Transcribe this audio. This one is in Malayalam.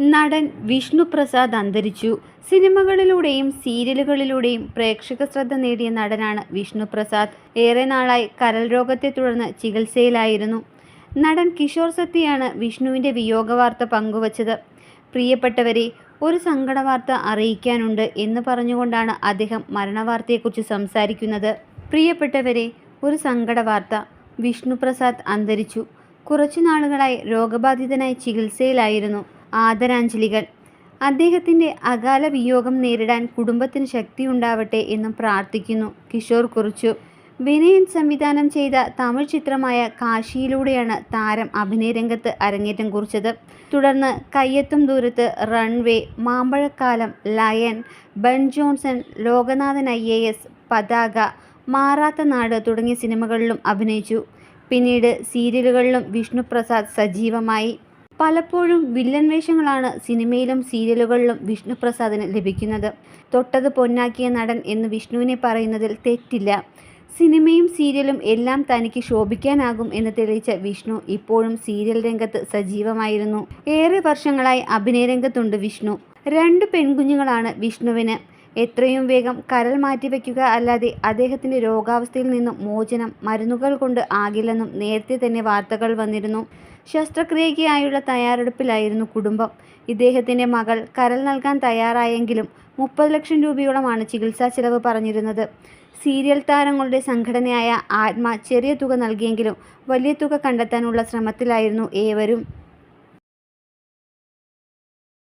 നടൻ വിഷ്ണു പ്രസാദ് അന്തരിച്ചു. സിനിമകളിലൂടെയും സീരിയലുകളിലൂടെയും പ്രേക്ഷക ശ്രദ്ധ നേടിയ നടനാണ് വിഷ്ണു പ്രസാദ്. ഏറെ നാളായി കരൾ രോഗത്തെ തുടർന്ന് ചികിത്സയിലായിരുന്നു. നടൻ കിഷോർ സത്യയാണ് വിഷ്ണുവിന്റെ വിയോഗവാർത്ത പങ്കുവച്ചത്. പ്രിയപ്പെട്ടവരെ ഒരു സങ്കടവാർത്ത അറിയിക്കാനുണ്ട് എന്ന് പറഞ്ഞുകൊണ്ടാണ് അദ്ദേഹം മരണവാർത്തയെക്കുറിച്ച് സംസാരിക്കുന്നത്. പ്രിയപ്പെട്ടവരെ ഒരു സങ്കടവാർത്ത. വിഷ്ണു പ്രസാദ് അന്തരിച്ചു. കുറച്ചു നാളുകളായി രോഗബാധിതനായി ചികിത്സയിലായിരുന്നു. ആദരാഞ്ജലികൾ. അദ്ദേഹത്തിന്റെ അകാല വിയോഗം നേരിടാൻ കുടുംബത്തിന് ശക്തിയുണ്ടാവട്ടെ എന്നും പ്രാർത്ഥിക്കുന്നു. കിഷോർ കുറിച്ചു. വിനയൻ സംവിധാനം ചെയ്ത തമിഴ് ചിത്രമായ കാശിയിലൂടെയാണ് താരം അഭിനയരംഗത്ത് അരങ്ങേറ്റം കുറിച്ചത്. തുടർന്ന് കയ്യെത്തും ദൂരത്ത് Runway Mambazhakkalam Lion Ben Johnson Lokanathan I A S Pathaka Maratha Nadu തുടങ്ങിയ സിനിമകളിലും അഭിനയിച്ചു. പിന്നീട് സീരിയലുകളിലും വിഷ്ണുപ്രസാദ് സജീവമായി. പലപ്പോഴും വില്ലൻ വേഷങ്ങളാണ് സിനിമയിലും സീരിയലുകളിലും വിഷ്ണുപ്രസാദിന് ലഭിക്കുന്നത്. തൊട്ടത് പൊന്നാക്കിയ നടൻ എന്ന് വിഷ്ണുവിനെ പറയുന്നതിൽ തെറ്റില്ല. സിനിമയും സീരിയലും എല്ലാം തനിക്ക് ശോഭിക്കാനാകും എന്ന് തെളിയിച്ച വിഷ്ണു ഇപ്പോഴും സീരിയൽ രംഗത്ത് സജീവമായിരുന്നു. ഏറെ വർഷങ്ങളായി അഭിനയ രംഗത്തുണ്ട് വിഷ്ണു. രണ്ട് പെൺകുഞ്ഞുങ്ങളാണ് വിഷ്ണുവിന് എത്രയും വേഗം കരൾ മാറ്റിവെക്കുക അല്ലാതെ അദ്ദേഹത്തിന്റെ രോഗാവസ്ഥയിൽ നിന്നും മോചനം മരുന്നുകൾ കൊണ്ട് ആകില്ലെന്നും നേരത്തെ തന്നെ വാർത്തകൾ വന്നിരുന്നു. ശസ്ത്രക്രിയയ്ക്കായുള്ള തയ്യാറെടുപ്പിലായിരുന്നു കുടുംബം. ഇദ്ദേഹത്തിന്റെ മകൾ കരൾ നൽകാൻ തയ്യാറായെങ്കിലും മുപ്പത് ലക്ഷം രൂപയോളമാണ് ചികിത്സാ ചെലവ് പറഞ്ഞിരുന്നത്. സീരിയൽ താരങ്ങളുടെ സംഘടനയായ ആത്മ ചെറിയ തുക നൽകിയെങ്കിലും വലിയ തുക കണ്ടെത്താനുള്ള ശ്രമത്തിലായിരുന്നു ഏവരും.